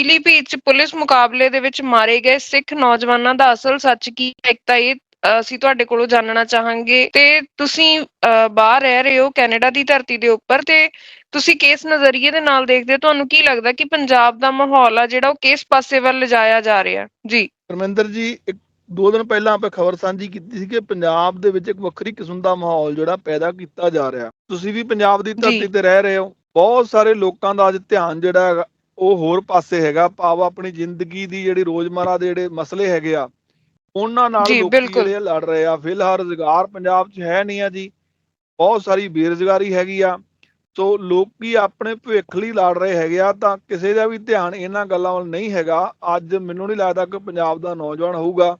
ਪੀਲੀਭੀਤ ਚ ਪੁਲਿਸ ਮੁਕਾਬਲੇ ਦੇ ਵਿੱਚ ਮਾਰੇ ਗਏ ਸਿੱਖ ਨੌਜਵਾਨਾਂ ਦਾ ਅਸਲ ਸੱਚ ਕੀ ਹੈ? ਇੱਕ ਤਾਂ ਇਹ ਅਸੀਂ ਤੁਹਾਡੇ ਕੋਲੋਂ ਜਾਣਨਾ ਚਾਹਾਂਗੇ ਤੇ ਤੁਸੀਂ ਬਾਹਰ ਰਹਿ ਰਹੇ ਹੋ ਕੈਨੇਡਾ ਦੀ ਧਰਤੀ ਦੇ ਉੱਪਰ ਤੇ ਤੁਸੀਂ ਕਿਸ ਨਜ਼ਰੀਏ ਦੇ ਨਾਲ ਦੇਖਦੇ ਹੋ? ਤੁਹਾਨੂੰ ਕੀ ਲੱਗਦਾ ਕਿ ਪੰਜਾਬ ਦਾ ਮਾਹੌਲ ਆ ਜਿਹੜਾ ਉਹ ਕਿਸ ਪਾਸੇ ਵੱਲ ਲਿਜਾਇਆ ਜਾ ਰਿਹਾ? ਜੀ। ਪਰਮਿੰਦਰ ਜੀ ਇੱਕ ਦੋ ਦਿਨ ਪਹਿਲਾਂ ਆਪਾਂ ਖਬਰ ਸਾਂਝੀ ਕੀਤੀ ਸੀ ਕਿ ਪੰਜਾਬ ਦੇ ਵਿੱਚ ਇੱਕ ਵੱਖਰੀ ਕਿਸਮ ਦਾ ਮਾਹੌਲ ਜਿਹੜਾ ਪੈਦਾ ਕੀਤਾ ਜਾ ਰਿਹਾ। ਤੁਸੀਂ ਵੀ ਪੰਜਾਬ ਦੀ ਧਰਤੀ। ਤੇ ਰਹਿ ਰਹੇ ਹੋ। ਬਹੁਤ ਸਾਰੇ ਲੋਕਾਂ ਦਾ ਅੱਜ ਧਿਆਨ ਜਿਹੜਾ ਹੈਗਾ ਉਹ ਹੋਰ ਪਾਸੇ ਹੈਗਾ ਭਾਵ ਆਪਣੀ ਜ਼ਿੰਦਗੀ ਦੀ ਜਿਹੜੀ ਰੋਜ਼ਮਰਾ ਦੇ ਜਿਹੜੇ ਮਸਲੇ ਹੈਗੇ ਆ ਉਹਨਾਂ ਨਾਲ ਲੋਕੀ। ਜਿਹੜੇ ਲੜ ਰਹੇ ਆ। ਫਿਲਹਾਲ ਰੁਜ਼ਗਾਰ ਪੰਜਾਬ 'ਚ ਹੈ ਨਹੀਂ ਆ ਜੀ। ਬਹੁਤ ਸਾਰੀ ਬੇਰੁਜ਼ਗਾਰੀ ਹੈਗੀ ਆ। ਸੋ ਲੋਕੀ ਆਪਣੇ ਭਵਿੱਖ ਲਈ ਲੜ ਰਹੇ ਹੈਗੇ ਆ ਤਾਂ ਕਿਸੇ ਦਾ ਵੀ ਧਿਆਨ ਇਹਨਾਂ ਗੱਲਾਂ ਵੱਲ ਨਹੀਂ ਹੈਗਾ। ਅੱਜ ਮੈਨੂੰ ਨਹੀਂ ਲੱਗਦਾ ਕਿ ਪੰਜਾਬ ਦਾ ਨੌਜਵਾਨ ਹੋਊਗਾ।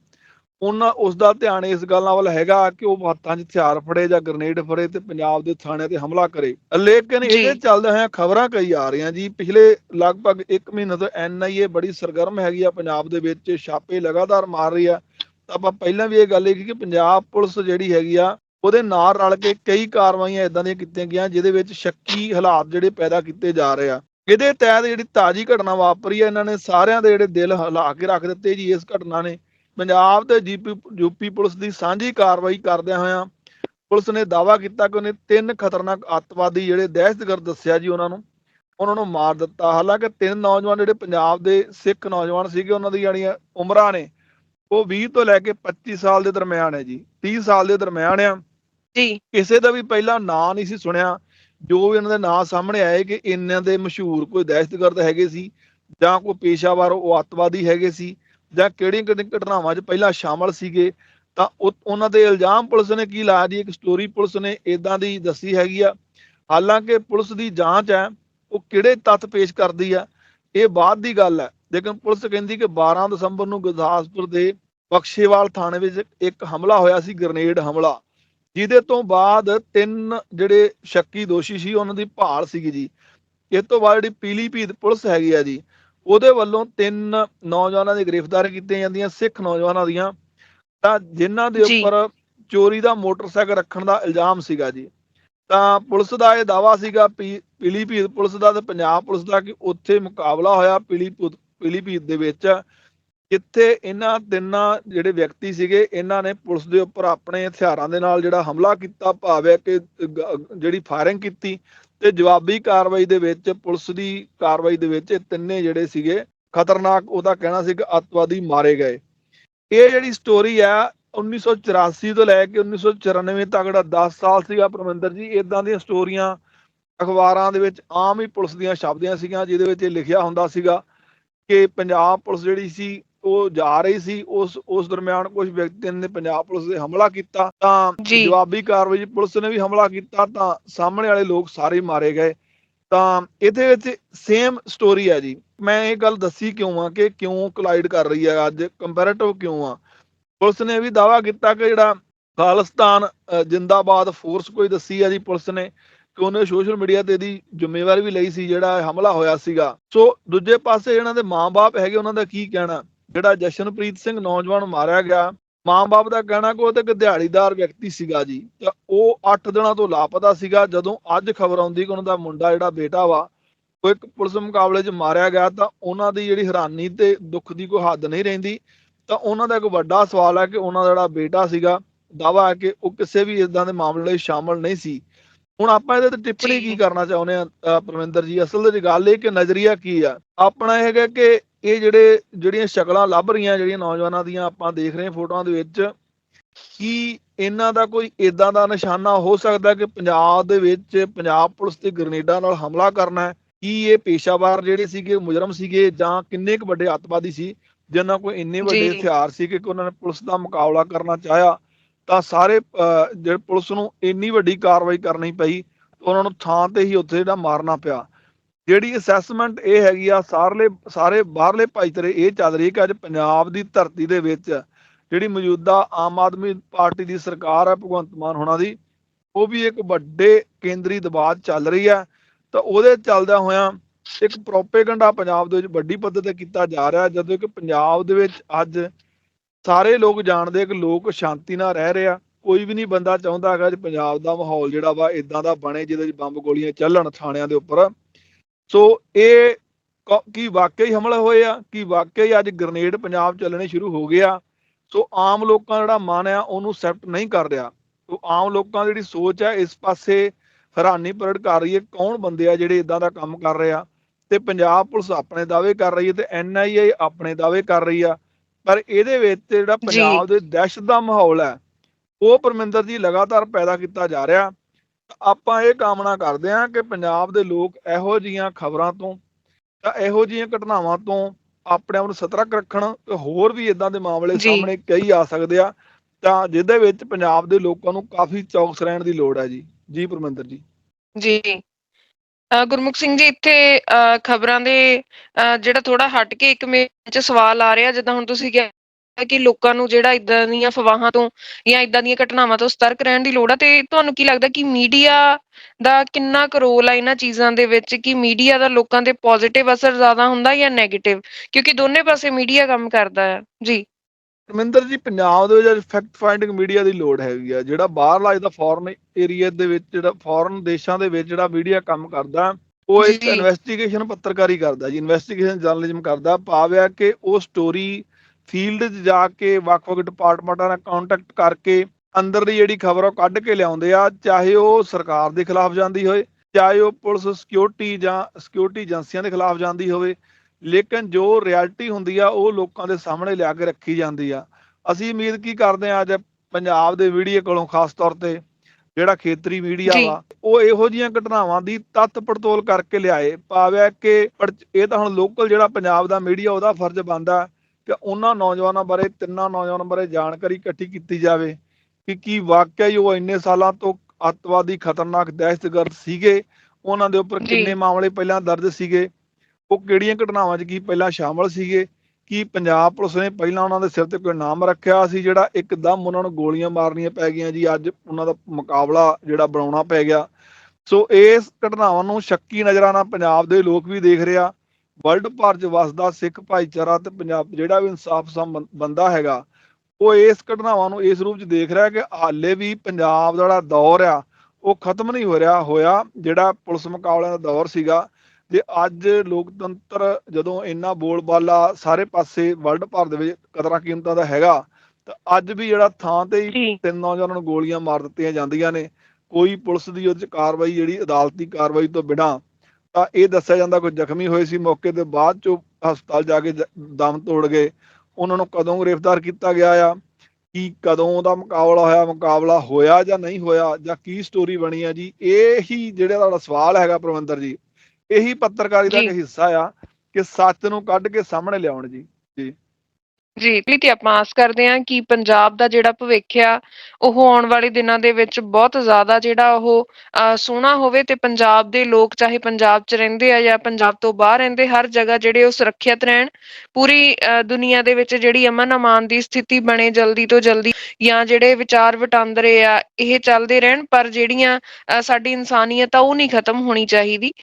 ਉਹਨਾਂ ਉਸ ਦਾ ਧਿਆਨ ਇਸ ਗੱਲਾਂ ਵੱਲ ਹੈਗਾ ਕਿ ਉਹ ਹੱਥਾਂ 'ਚ ਹਥਿਆਰ ਫੜੇ ਜਾਂ ਗ੍ਰਨੇਡ ਫੜੇ ਤੇ ਪੰਜਾਬ ਦੇ ਥਾਣਿਆਂ ਤੇ ਹਮਲਾ ਕਰੇ। ਲੇਕਿਨ। ਇਹਦੇ ਚੱਲਦੇ ਹੋਇਆ ਖਬਰਾਂ ਕਈ ਆ ਰਹੀਆਂ ਜੀ। ਪਿਛਲੇ ਲਗਭਗ 1 ਮਹੀਨੇ ਤੋਂ ਐਨਆਈਏ ਬੜੀ ਸਰਗਰਮ ਹੈਗੀ ਆ ਪੰਜਾਬ ਦੇ ਵਿੱਚ ਛਾਪੇ ਲਗਾਤਾਰ ਮਾਰ ਰਹੀ ਆ। ਤਾਂ ਆਪਾਂ ਪਹਿਲਾਂ ਵੀ ਇਹ ਗੱਲ ਇਹ ਕਿ ਪੰਜਾਬ ਪੁਲਿਸ ਜਿਹੜੀ ਹੈਗੀ ਆ ਉਹਦੇ ਨਾਲ ਰਲ ਕੇ ਕਈ ਕਾਰਵਾਈਆਂ ਇਦਾਂ ਦੀਆਂ ਕੀਤੀਆਂ ਗਈਆਂ ਜਿਹਦੇ ਵਿੱਚ ਸ਼ੱਕੀ ਹਾਲਾਤ ਜਿਹੜੇ ਪੈਦਾ ਕੀਤੇ ਜਾ ਰਹੇ ਆ। ਇਹਦੇ ਤਹਿਤ ਜਿਹੜੀ ਤਾਜ਼ੀ ਘਟਨਾ ਵਾਪਰੀ ਆ ਇਹਨਾਂ ਨੇ ਸਾਰਿਆਂ ਦੇ ਜਿਹੜੇ ਦਿਲ ਹਿਲਾ ਕੇ ਰੱਖ ਦਿੱਤੇ ਜੀ ਇਸ ਘਟਨਾ ਨੇ। ਪੰਜਾਬ ਤੇ ਜੀਪੀ ਯੂਪੀ ਪੁਲਿਸ ਦੀ ਸਾਂਝੀ ਕਾਰਵਾਈ ਕਰਦਿਆਂ ਹੋਇਆਂ ਪੁਲਿਸ ਨੇ ਦਾਅਵਾ ਕੀਤਾ ਕਿ ਉਹਨੇ ਤਿੰਨ ਖਤਰਨਾਕ ਅੱਤਵਾਦੀ ਜਿਹੜੇ ਦਹਿਸ਼ਤਗਰਦ ਦੱਸਿਆ ਜੀ ਉਹਨਾਂ ਨੂੰ ਉਹਨਾਂ ਨੂੰ ਮਾਰ ਦਿੱਤਾ। ਹਾਲਾਂਕਿ ਤਿੰਨ ਨੌਜਵਾਨ ਜਿਹੜੇ ਪੰਜਾਬ ਦੇ ਸਿੱਖ ਨੌਜਵਾਨ ਸੀਗੇ ਉਹਨਾਂ ਦੀ ਜਿਹੜੀਆਂ ਉਮਰਾਂ ਨੇ ਉਹ 20 ਤੋਂ ਲੈ ਕੇ 25 ਸਾਲ ਦੇ ਦਰਮਿਆਨ ਹੈ ਜੀ। 30 ਸਾਲ ਦੇ ਦਰਮਿਆਨ ਆ। ਜੀ। ਕਿਸੇ ਦਾ ਵੀ ਪਹਿਲਾਂ ਨਾਂ ਨਹੀਂ ਸੀ ਸੁਣਿਆ। ਜੋ ਵੀ ਇਹਨਾਂ ਦੇ ਨਾਂ ਸਾਹਮਣੇ ਆਏ ਕਿ ਇਹਨਾਂ ਦੇ ਮਸ਼ਹੂਰ ਕੋਈ ਦਹਿਸ਼ਤਗਰਦ ਹੈਗੇ ਸੀ ਜਾਂ ਕੋਈ ਪੇਸ਼ਾਵਰ ਉਹ ਅੱਤਵਾਦੀ ਹੈਗੇ ਸੀ। ਜਾਂ ਕਿਹੜੀਆਂ ਕਿਹੜੀਆਂ ਘਟਨਾਵਾਂ 'ਚ ਪਹਿਲਾਂ ਸ਼ਾਮਲ ਸੀਗੇ, ਤਾਂ ਉਹ- ਉਹਨਾਂ ਦੇ ਇਲਜ਼ਾਮ ਪੁਲਿਸ ਨੇ ਕੀ ਲਾਇਆ ਜੀ? ਇੱਕ ਸਟੋਰੀ ਪੁਲਿਸ ਨੇ ਇਦਾਂ ਦੀ ਦੱਸੀ ਹੈਗੀ ਆ। ਹਾਲਾਂਕਿ ਪੁਲਿਸ ਦੀ ਜਾਂਚ ਹੈ, ਉਹ ਕਿਹੜੇ ਤੱਥ ਪੇਸ਼ ਕਰਦੀ ਆ, ਇਹ ਬਾਅਦ ਦੀ ਗੱਲ ਹੈ। ਲੇਕਿਨ ਪੁਲਿਸ ਕਹਿੰਦੀ ਕਿ 12 ਦਸੰਬਰ ਨੂੰ ਗੁਰਦਾਸਪੁਰ ਦੇ ਬਖਸ਼ੇਵਾਲ ਥਾਣੇ ਵਿੱਚ ਇੱਕ ਹਮਲਾ ਹੋਇਆ ਸੀ, ਗ੍ਰਨੇਡ ਹਮਲਾ। ਜਿਹਦੇ ਤੋਂ ਬਾਅਦ ਤਿੰਨ ਜਿਹੜੇ ਸ਼ੱਕੀ ਦੋਸ਼ੀ ਸੀ, ਉਹਨਾਂ ਦੀ ਭਾਲ ਸੀਗੀ ਜੀ। ਇਸ ਤੋਂ ਬਾਅਦ ਜਿਹੜੀ ਪੀਲੀਭੀਤ ਪੁਲਿਸ ਹੈਗੀ ਆ ਜੀ ਉਹਦੇ ਵੱਲੋਂ ਤਿੰਨ ਨੌਜਵਾਨਾਂ ਦੀ ਗ੍ਰਿਫਤਾਰੀ ਕੀਤੀਆਂ ਜਾਂਦੀਆਂ ਸਿੱਖ ਨੌਜਵਾਨਾਂ ਦੀਆਂ। ਤਾਂ ਜਿਨ੍ਹਾਂ ਦੇ। ਉੱਪਰ ਚੋਰੀ ਦਾ ਮੋਟਰਸਾਈਕਲ ਰੱਖਣ ਦਾ ਇਲਜ਼ਾਮ ਸੀਗਾ ਜੀ। ਤਾਂ ਪੁਲਿਸ ਦਾ ਇਹ ਦਾਵਾ ਸੀਗਾ ਪੀਲੀਭੀਤ ਪੁਲਿਸ ਦਾ ਤੇ ਪੰਜਾਬ ਪੁਲਿਸ ਦਾ ਕਿ ਉੱਥੇ ਮੁਕਾਬਲਾ ਹੋਇਆ ਪੀਲੀਭੂਤ ਪੀਲੀਭੀਤ ਦੇ ਵਿੱਚ। ਜਿੱਥੇ ਇਹਨਾਂ ਤਿੰਨਾਂ ਜਿਹੜੇ ਵਿਅਕਤੀ ਸੀਗੇ ਇਹਨਾਂ ਨੇ ਪੁਲਿਸ ਦੇ ਉੱਪਰ ਆਪਣੇ ਹਥਿਆਰਾਂ ਦੇ ਨਾਲ ਜਿਹੜਾ ਹਮਲਾ ਕੀਤਾ ਭਾਵੇਂ ਕਿ ਜਿਹੜੀ ਫਾਇਰਿੰਗ ਕੀਤੀ ਤੇ ਜਵਾਬੀ ਕਾਰਵਾਈ ਦੇ ਵਿੱਚ, ਪੁਲਿਸ ਦੀ ਕਾਰਵਾਈ ਦੇ ਵਿੱਚ ਇਹ ਤਿੰਨੇ ਜਿਹੜੇ ਸੀਗੇ, ਖਤਰਨਾਕ ਉਹਦਾ ਕਹਿਣਾ ਸੀ ਕਿ ਅੱਤਵਾਦੀ ਮਾਰੇ ਗਏ। ਇਹ ਜਿਹੜੀ ਸਟੋਰੀ ਆ 1984 ਤੋਂ ਲੈ ਕੇ 1994 ਤੱਕ ਜਿਹੜਾ 10 ਸਾਲ ਸੀਗਾ ਪਰਮਿੰਦਰ ਜੀ ਇਦਾਂ ਦੀਆਂ ਸਟੋਰੀਆਂ ਅਖਬਾਰਾਂ ਦੇ ਵਿੱਚ ਆਮ ਹੀ ਪੁਲਿਸ ਦੀਆਂ ਛਪਦੀਆਂ ਸੀਗੀਆਂ, ਜਿਹਦੇ ਵਿੱਚ ਇਹ ਲਿਖਿਆ ਹੁੰਦਾ ਸੀਗਾ ਕਿ ਪੰਜਾਬ ਪੁਲਿਸ ਜਿਹੜੀ ਸੀ ਉਹ ਜਾ ਰਹੀ ਸੀ ਉਸ ਉਸ ਦਰਮਿਆਨ ਕੁਝ ਵਿਅਕਤੀਆਂ ਨੇ ਪੰਜਾਬ ਪੁਲਿਸ ਤੇ ਹਮਲਾ ਕੀਤਾ ਤਾਂ। ਜਵਾਬੀ ਕਾਰਵਾਈ ਪੁਲਿਸ ਨੇ ਵੀ ਹਮਲਾ ਕੀਤਾ ਤਾਂ ਸਾਹਮਣੇ ਵਾਲੇ ਲੋਕ ਸਾਰੇ ਮਾਰੇ ਗਏ। ਤਾਂ ਇਹਦੇ ਵਿੱਚ ਸੇਮ ਸਟੋਰੀ ਹੈ ਜੀ। ਮੈਂ ਇਹ ਗੱਲ ਦੱਸੀ ਕਿਉਂ ਆ ਕਿ ਕਿਉਂ ਕੋਲਾਈਡ ਕਰ ਰਹੀ ਹੈ ਅੱਜ ਕੰਪੈਰੀਟਿਵ ਕਿਉਂ ਆ? ਪੁਲਿਸ ਨੇ ਵੀ ਦਾਵਾ ਕੀਤਾ ਕਿ ਜਿਹੜਾ ਖਾਲਿਸਤਾਨ ਜਿੰਦਾਬਾਦ ਫੋਰਸ ਕੋਈ ਦੱਸੀ ਹੈ ਜੀ ਪੁਲਿਸ ਨੇ ਕਿ ਉਹਨੇ ਸੋਸ਼ਲ ਮੀਡੀਆ ਤੇ ਦੀ ਜ਼ਿੰਮੇਵਾਰੀ ਵੀ ਲਈ ਸੀ ਜਿਹੜਾ ਹਮਲਾ ਹੋਇਆ ਸੀਗਾ। ਸੋ ਦੂਜੇ ਪਾਸੇ ਇਹਨਾਂ ਦੇ ਮਾਪੇ ਹੈਗੇ ਉਹਨਾਂ ਦਾ ਕੀ ਕਹਿਣਾ? ਜਿਹੜਾ ਜਸ਼ਨਪ੍ਰੀਤ ਸਿੰਘ ਨੌਜਵਾਨ ਮਾਰਿਆ ਗਿਆ ਮਾਂ-ਬਾਪ ਦਾ ਕਹਿਣਾ ਕਿ ਉਹ ਤੇ ਇੱਕ ਦਿਹਾੜੀਦਾਰ ਵਿਅਕਤੀ ਸੀਗਾ ਜੀ ਤਾਂ ਉਹ 8 ਦਿਨਾਂ ਤੋਂ ਲਾਪਤਾ ਸੀਗਾ। ਜਦੋਂ ਅੱਜ ਖਬਰ ਆਉਂਦੀ ਕਿ ਉਹਨਾਂ ਦਾ ਮੁੰਡਾ ਜਿਹੜਾ ਬੇਟਾ ਵਾ ਉਹ ਇੱਕ ਪੁਲਿਸ ਮੁਕਾਬਲੇ 'ਚ ਮਾਰਿਆ ਗਿਆ ਤਾਂ ਉਹਨਾਂ ਦੀ ਜਿਹੜੀ ਹੈਰਾਨੀ ਤੇ ਦੁੱਖ ਦੀ ਕੋਈ ਹੱਦ ਨਹੀਂ ਰਹਿੰਦੀ। ਤਾਂ ਉਹਨਾਂ ਦਾ ਇੱਕ ਵੱਡਾ ਸਵਾਲ ਹੈ ਕਿ ਉਹਨਾਂ ਦਾ ਜਿਹੜਾ ਬੇਟਾ ਸੀਗਾ ਦਾਵਾ ਹੈ ਕਿ ਉਹ ਕਿਸੇ ਵੀ ਇਦਾਂ ਦੇ ਮਾਮਲੇ 'ਚ ਸ਼ਾਮਲ ਨਹੀਂ ਸੀ। ਹੁਣ ਆਪਾਂ ਇਹਦੇ ਤੇ ਟਿੱਪਣੀ। ਕੀ ਕਰਨਾ ਚਾਹੁੰਦੇ ਆ ਪਰਮਿੰਦਰ ਜੀ? ਅਸਲ ਦੇ ਵਿੱਚ ਗੱਲ ਇਹ ਕਿ ਨਜ਼ਰੀਆ ਕੀ ਆ? ਆਪਣਾ ਇਹ ਹੈਗਾ ਕਿ ਇਹ ਜਿਹੜੇ ਜਿਹੜੀਆਂ ਸ਼ਕਲਾਂ ਲੱਭ ਰਹੀਆਂ ਜਿਹੜੀਆਂ ਨੌਜਵਾਨਾਂ ਦੀਆਂ ਆਪਾਂ ਦੇਖ ਰਹੇ ਫੋਟੋਆਂ ਦੇ ਵਿੱਚ ਕੀ ਇਹਨਾਂ ਦਾ ਕੋਈ ਇਦਾਂ ਦਾ ਨਿਸ਼ਾਨਾ ਹੋ ਸਕਦਾ ਕਿ ਪੰਜਾਬ ਦੇ ਵਿੱਚ ਪੰਜਾਬ ਪੁਲਿਸ ਤੇ ਗ੍ਰਨੇਡਾਂ ਨਾਲ ਹਮਲਾ ਕਰਨਾ ਹੈ? ਕੀ ਇਹ ਪੇਸ਼ਾਵਰ ਜਿਹੜੇ ਸੀਗੇ ਮੁਜਰਮ ਸੀਗੇ ਜਾਂ ਕਿੰਨੇ ਕੁ ਵੱਡੇ ਅੱਤਵਾਦੀ ਸੀ ਜਿਨ੍ਹਾਂ ਕੋਲ ਇੰਨੇ ਵੱਡੇ। ਹਥਿਆਰ ਸੀਗੇ ਕਿ ਉਹਨਾਂ ਨੇ ਪੁਲਿਸ ਦਾ ਮੁਕਾਬਲਾ ਕਰਨਾ ਚਾਹਿਆ? ਤਾਂ ਸਾਰੇ ਜਿਹੜੇ ਪੁਲਿਸ ਨੂੰ ਇੰਨੀ ਵੱਡੀ ਕਾਰਵਾਈ ਕਰਨੀ ਪਈ ਉਹਨਾਂ ਨੂੰ ਥਾਂ ਤੇ ਹੀ ਉੱਥੇ ਜਿਹੜਾ ਮਾਰਨਾ ਪਿਆ। ਜਿਹੜੀ ਅਸੈਸਮੈਂਟ ਇਹ ਹੈਗੀ ਆ, ਸਾਰਲੇ, ਸਾਰੇ ਬਾਹਰਲੇ ਭਾਈਚਾਰੇ ਇਹ ਚੱਲ ਰਹੀ ਕਿ ਅੱਜ ਪੰਜਾਬ ਦੀ ਧਰਤੀ ਦੇ ਵਿੱਚ ਜਿਹੜੀ ਮੌਜੂਦਾ ਆਮ ਆਦਮੀ ਪਾਰਟੀ ਦੀ ਸਰਕਾਰ ਹੈ ਭਗਵੰਤ ਮਾਨ ਹੋਣਾ ਦੀ, ਉਹ ਵੀ ਇੱਕ ਵੱਡੇ ਕੇਂਦਰੀ ਦਬਾਅ ਚੱਲ ਰਹੀ ਹੈ ਤਾਂ ਉਹਦੇ ਚੱਲਦਿਆਂ ਹੋਇਆ ਇੱਕ ਪ੍ਰੋਪੇਗੈਂਡਾ ਪੰਜਾਬ ਦੇ ਵਿੱਚ ਵੱਡੀ ਪੱਧਰ ਤੇ ਕੀਤਾ ਜਾ ਰਿਹਾ, ਜਦੋਂ ਕਿ ਪੰਜਾਬ ਦੇ ਵਿੱਚ ਅੱਜ ਸਾਰੇ ਲੋਕ ਜਾਣਦੇ ਕਿ ਲੋਕ ਸ਼ਾਂਤੀ ਨਾਲ ਰਹਿ ਰਹੇ ਆ। ਕੋਈ ਵੀ ਨਹੀਂ ਬੰਦਾ ਚਾਹੁੰਦਾ ਹੈਗਾ ਕਿ ਪੰਜਾਬ ਦਾ ਮਾਹੌਲ ਜਿਹੜਾ ਵਾ ਇਦਾਂ ਦਾ ਬਣੇ, ਜਿਹਦੇ ਵਿੱਚ ਬੰਬ ਗੋਲੀਆਂ ਚੱਲਣ ਥਾਣਿਆਂ ਦੇ ਉੱਪਰ। ਸੋ ਇਹ ਕ- ਵਾਕਈ ਹਮਲੇ ਹੋਏ ਆ ਕੀ ਵਾਕਈ ਅੱਜ ਗ੍ਰਨੇਡ ਪੰਜਾਬ ਚੱਲਣੇ ਸ਼ੁਰੂ ਹੋ ਗਏ ਆ? ਸੋ ਆਮ ਲੋਕਾਂ ਦਾ ਜਿਹੜਾ ਮਨ ਆ ਉਹਨੂੰ ਐਕਸੈਪਟ ਨਹੀਂ ਕਰ ਰਿਹਾ। ਸੋ ਆਮ ਲੋਕਾਂ ਦੀ ਜਿਹੜੀ ਸੋਚ ਹੈ ਇਸ ਪਾਸੇ ਹੈਰਾਨੀ ਪ੍ਰਗਟ ਕਰ ਰਹੀ ਹੈ ਕੌਣ ਬੰਦੇ ਆ ਜਿਹੜੇ ਇਦਾਂ ਦਾ ਕੰਮ ਕਰ ਰਹੇ ਆ? ਤੇ ਪੰਜਾਬ ਪੁਲਿਸ ਆਪਣੇ ਦਾਅਵੇ ਕਰ ਰਹੀ ਹੈ ਤੇ ਐਨਆਈਏ ਆਪਣੇ ਦਾਅਵੇ ਕਰ ਰਹੀ ਆ। ਪਰ ਇਹਦੇ ਵਿੱਚ ਜਿਹੜਾ। ਪੰਜਾਬ ਦੇ ਦਹਿਸ਼ਤ ਦਾ ਮਾਹੌਲ ਹੈ ਉਹ ਪਰਮਿੰਦਰ ਜੀ ਲਗਾਤਾਰ ਪੈਦਾ ਕੀਤਾ ਜਾ ਰਿਹਾ। ਆਪਾਂ ਇਹ ਕਾਮਨਾ ਕਰਦੇ ਹਾਂ ਕਿ ਪੰਜਾਬ ਦੇ ਲੋਕ ਇਹੋ ਜੀਆਂ ਖਬਰਾਂ ਤੋਂ ਤਾਂ ਇਹੋ ਜੀਆਂ ਘਟਨਾਵਾਂ ਤੋਂ ਆਪਣੇ ਆਪ ਨੂੰ ਸਤਰਕ ਰੱਖਣ ਤੇ ਹੋਰ ਵੀ ਇਦਾਂ ਦੇ ਮਾਮਲੇ ਜੀ। ਸਾਹਮਣੇ ਕਈ ਆ ਸਕਦੇ ਆ ਤਾਂ ਜਿਹਦੇ ਵਿੱਚ ਪੰਜਾਬ ਦੇ ਲੋਕਾਂ ਨੂੰ ਕਾਫੀ ਚੌਕਸ ਰਹਿਣ ਦੀ ਲੋੜ ਹੈ ਜੀ। ਜੀ ਪਰਮਿੰਦਰ ਜੀ। ਜੀ। ਗੁਰਮੁਖ ਸਿੰਘ ਜੀ ਇੱਥੇ ਖਬਰਾਂ ਦੇ ਜਿਹੜਾ ਥੋੜਾ ਹਟ ਕੇ ਇੱਕ ਮੇਰੇ ਚ ਸਵਾਲ ਆ ਰਿਹਾ ਜਿੱਦਾਂ ਹੁਣ ਤੁਸੀਂ ਕਿਹਾ ਕਿ ਲੋਕਾਂ ਨੂੰ ਜਿਹੜਾ ਇਦਾਂ ਦੀਆਂ ਅਫਵਾਹਾਂ ਤੋਂ ਜਾਂ ਇਦਾਂ ਦੀਆਂ ਘਟਨਾਵਾਂ ਤੋਂ ਸਤਰਕ ਰਹਿਣ ਦੀ ਲੋੜ ਆ ਤੇ ਤੁਹਾਨੂੰ ਕੀ ਲੱਗਦਾ ਕਿ ਮੀਡੀਆ ਦਾ ਕਿੰਨਾ ਕੁ ਰੋਲ ਆ ਇਹਨਾਂ ਚੀਜ਼ਾਂ ਦੇ ਵਿੱਚ ਕਿ ਮੀਡੀਆ ਦਾ ਲੋਕਾਂ ਤੇ ਪੋਜ਼ਿਟਿਵ ਅਸਰ ਜ਼ਿਆਦਾ ਹੁੰਦਾ ਜਾਂ 네ਗੇਟਿਵ ਕਿਉਂਕਿ ਦੋਨੇ ਪਾਸੇ ਮੀਡੀਆ ਕੰਮ ਕਰਦਾ ਹੈ ਜੀ। ਰਮਿੰਦਰ ਜੀ ਪੰਜਾਬ ਦੇ ਵਿੱਚ ਫੈਕਟ ਫਾਈਂਡਿੰਗ ਮੀਡੀਆ ਦੀ ਲੋੜ ਹੈਗੀ ਆ। ਜਿਹੜਾ ਬਾਹਰਲਾ ਇਹਦਾ ਫੋਰਨ ਏਰੀਆ ਦੇ ਵਿੱਚ ਜਿਹੜਾ ਫੋਰਨ ਦੇਸ਼ਾਂ ਦੇ ਵਿੱਚ ਜਿਹੜਾ ਮੀਡੀਆ ਕੰਮ ਕਰਦਾ ਉਹ ਇੱਕ। ਇਨਵੈਸਟੀਗੇਸ਼ਨ ਪੱਤਰਕਾਰੀ ਕਰਦਾ ਜੀ ਇਨਵੈਸਟੀਗੇਸ਼ਨ ਜਰਨਲਿਜ਼ਮ ਕਰਦਾ। ਹੈ ਕਿ ਉਹ ਸਟੋਰੀ ਫੀਲਡ 'ਚ ਜਾ ਕੇ ਵੱਖ-ਵੱਖ ਡਿਪਾਰਟਮੈਂਟਾਂ ਨਾਲ ਕੰਟੈਕਟ ਕਰਕੇ ਅੰਦਰ ਦੀ ਜਿਹੜੀ ਖਬਰ ਉਹ ਕੱਢ ਕੇ ਲਿਆਉਂਦੇ ਆ ਚਾਹੇ ਉਹ ਸਰਕਾਰ ਦੇ ਖਿਲਾਫ ਜਾਂਦੀ ਹੋਏ ਚਾਹੇ ਉਹ ਪੁਲਿਸ ਸਿਕਿਉਰਿਟੀ ਜਾਂ ਸਿਕਿਉਰਿਟੀ ਏਜੰਸੀਆਂ ਦੇ ਖਿਲਾਫ ਜਾਂਦੀ ਹੋਵੇ ਲੇਕਿਨ ਜੋ ਰਿਐਲਿਟੀ ਹੁੰਦੀ ਆ ਉਹ ਲੋਕਾਂ ਦੇ ਸਾਹਮਣੇ ਲਿਆ ਕੇ ਰੱਖੀ ਜਾਂਦੀ ਆ ਅਸੀਂ ਉਮੀਦ ਕੀ ਕਰਦੇ ਆ ਅੱਜ ਪੰਜਾਬ ਦੇ ਮੀਡੀਆ ਕੋਲੋਂ ਖਾਸ ਤੌਰ ਤੇ ਜਿਹੜਾ ਖੇਤਰੀ ਮੀਡੀਆ। ਵਾ ਉਹ ਇਹੋ ਜੀਆਂ ਘਟਨਾਵਾਂ ਦੀ ਤੱਤ ਪੜਤੋਲ ਕਰਕੇ ਲਿਆਏ ਭਾਵਿਆ ਕਿ ਇਹ ਤਾਂ ਹੁਣ ਲੋਕਲ ਜਿਹੜਾ ਪੰਜਾਬ ਦਾ ਮੀਡੀਆ ਉਹਦਾ ਫਰਜ਼ ਬਣਦਾ ਕਿ ਉਹਨਾਂ ਨੌਜਵਾਨਾਂ ਬਾਰੇ ਤਿੰਨਾਂ ਨੌਜਵਾਨਾਂ ਬਾਰੇ ਜਾਣਕਾਰੀ ਇਕੱਠੀ ਕੀਤੀ ਜਾਵੇ ਕਿ ਕੀ ਵਾਕਿਆ ਹੀ ਉਹ ਇੰਨੇ ਸਾਲਾਂ ਤੋਂ ਅੱਤਵਾਦੀ ਖਤਰਨਾਕ ਦਹਿਸ਼ਤਗਰਦ ਸੀਗੇ। ਉਹਨਾਂ ਦੇ ਉੱਪਰ। ਕਿੰਨੇ ਮਾਮਲੇ ਪਹਿਲਾਂ ਦਰਜ ਸੀਗੇ? ਉਹ ਕਿਹੜੀਆਂ ਘਟਨਾਵਾਂ 'ਚ ਕੀ ਪਹਿਲਾਂ ਸ਼ਾਮਲ ਸੀਗੇ? ਕੀ ਪੰਜਾਬ ਪੁਲਿਸ ਨੇ ਪਹਿਲਾਂ ਉਹਨਾਂ ਦੇ ਸਿਰ ਤੇ ਕੋਈ ਨਾਮ ਰੱਖਿਆ ਸੀ ਜਿਹੜਾ ਇੱਕਦਮ ਉਹਨਾਂ ਨੂੰ ਗੋਲੀਆਂ ਮਾਰਨੀਆਂ ਪੈ ਗਈਆਂ ਜੀ? ਅੱਜ ਉਹਨਾਂ ਦਾ ਮੁਕਾਬਲਾ ਜਿਹੜਾ ਬਣਾਉਣਾ ਪੈ ਗਿਆ। ਸੋ ਇਸ ਘਟਨਾਵਾਂ ਨੂੰ ਸ਼ੱਕੀ ਨਜ਼ਰਾਂ ਨਾਲ ਪੰਜਾਬ ਦੇ ਲੋਕ ਵੀ ਦੇਖ ਰਿਹਾ ਵਰਲਡ ਭਰ 'ਚ ਵਸਦਾ ਸਿੱਖ ਭਾਈਚਾਰਾ ਤੇ ਪੰਜਾਬ ਜਿਹੜਾ ਵੀ ਇਨਸਾਫ ਬੰਦਾ ਹੈਗਾ ਉਹ ਇਸ ਘਟਨਾਵਾਂ ਨੂੰ ਇਸ ਰੂਪ 'ਚ ਦੇਖ ਰਿਹਾ ਕਿ ਹਾਲੇ ਵੀ ਪੰਜਾਬ ਦਾ ਜਿਹੜਾ ਦੌਰ ਆ ਉਹ ਖਤਮ ਨਹੀਂ ਹੋ ਰਿਹਾ ਹੋਇਆ ਜਿਹੜਾ ਪੁਲਿਸ ਮੁਕਾਬਲਿਆਂ ਦਾ ਦੌਰ ਸੀਗਾ। ਤੇ ਅੱਜ ਲੋਕਤੰਤਰ ਜਦੋਂ ਇੰਨਾ ਬੋਲਬਾਲਾ ਸਾਰੇ ਪਾਸੇ ਵਰਲਡ ਭਰ ਦੇ ਵਿੱਚ ਕਦਰਾਂ ਕੀਮਤਾਂ ਦਾ ਹੈਗਾ ਤਾਂ ਅੱਜ ਵੀ ਜਿਹੜਾ ਥਾਂ ਤੇ ਹੀ ਤਿੰਨ ਨੌਜਵਾਨਾਂ ਨੂੰ ਗੋਲੀਆਂ ਮਾਰ ਦਿੱਤੀਆਂ ਜਾਂਦੀਆਂ ਨੇ। ਕੋਈ ਪੁਲਿਸ ਦੀ ਉਹਦੇ ਚ ਕਾਰਵਾਈ ਜਿਹੜੀ ਅਦਾਲਤੀ ਕਾਰਵਾਈ ਤੋਂ ਬਿਨਾਂ ਤਾਂ ਇਹ ਦੱਸਿਆ ਜਾਂਦਾ ਕੋਈ ਜ਼ਖਮੀ ਹੋਏ ਸੀ ਮੌਕੇ ਤੇ ਬਾਅਦ ਚੋਂ ਹਸਪਤਾਲ ਜਾ ਕੇ ਦਮ ਤੋੜ ਗਏ। ਉਹਨਾਂ ਨੂੰ ਕਦੋਂ ਗ੍ਰਿਫਤਾਰ ਕੀਤਾ ਗਿਆ ਆ? ਕੀ ਕਦੋਂ ਦਾ ਮੁਕਾਬਲਾ ਹੋਇਆ ਮੁਕਾਬਲਾ ਹੋਇਆ ਜਾਂ ਨਹੀਂ ਹੋਇਆ ਜਾਂ ਕੀ ਸਟੋਰੀ ਬਣੀ ਆ ਜੀ? ਇਹ ਹੀ ਜਿਹੜਾ ਤੁਹਾਡਾ ਸਵਾਲ ਹੈਗਾ ਪ੍ਰਵੰਦਰ ਜੀ ਇਹੀ ਪੱਤਰਕਾਰੀ ਦਾ। ਇੱਕ ਹਿੱਸਾ ਆ ਕਿ ਸੱਚ ਨੂੰ ਕੱਢ ਕੇ ਸਾਹਮਣੇ ਲਿਆਉਣ ਜੀ। ਜੀ। ਲਈ ਤੇ ਆਪਾਂ ਆਸ ਕਰਦੇ ਹਾਂ ਕਿ ਪੰਜਾਬ ਦਾ ਜਿਹੜਾ ਭਵਿੱਖ ਆ ਉਹ ਆਉਣ ਵਾਲੇ ਦਿਨਾਂ ਦੇ ਵਿੱਚ ਬਹੁਤ ਜ਼ਿਆਦਾ ਜਿਹੜਾ ਉਹ ਅਹ, ਸੋਹਣਾ ਹੋਵੇ ਤੇ ਪੰਜਾਬ ਦੇ ਲੋਕ ਚਾਹੇ ਪੰਜਾਬ 'ਚ ਰਹਿੰਦੇ ਆ ਜਾਂ ਪੰਜਾਬ ਤੋਂ ਬਾਹਰ ਰਹਿੰਦੇ ਹਰ ਜਗ੍ਹਾ ਜਿਹੜੇ ਉਹ ਸੁਰੱਖਿਅਤ ਰਹਿਣ ਪੂਰੀ ਅਹ, ਦੁਨੀਆ ਦੇ ਵਿੱਚ ਜਿਹੜੀ ਅਮਨ ਅਮਾਨ ਦੀ ਸਥਿਤੀ ਬਣੇ ਜਲਦੀ ਤੋਂ ਜਲਦੀ ਜਾਂ ਜਿਹੜੇ ਵਿਚਾਰ ਵਟਾਂਦਰੇ ਆ ਇਹ ਚੱਲਦੇ ਰਹਿਣ ਪਰ ਜਿਹੜੀਆਂ ਅਹ, ਸਾਡੀ ਇਨਸਾਨੀਅਤ ਆ ਉਹ ਨਹੀਂ ਖਤਮ ਹੋਣੀ ਚਾਹੀਦੀ।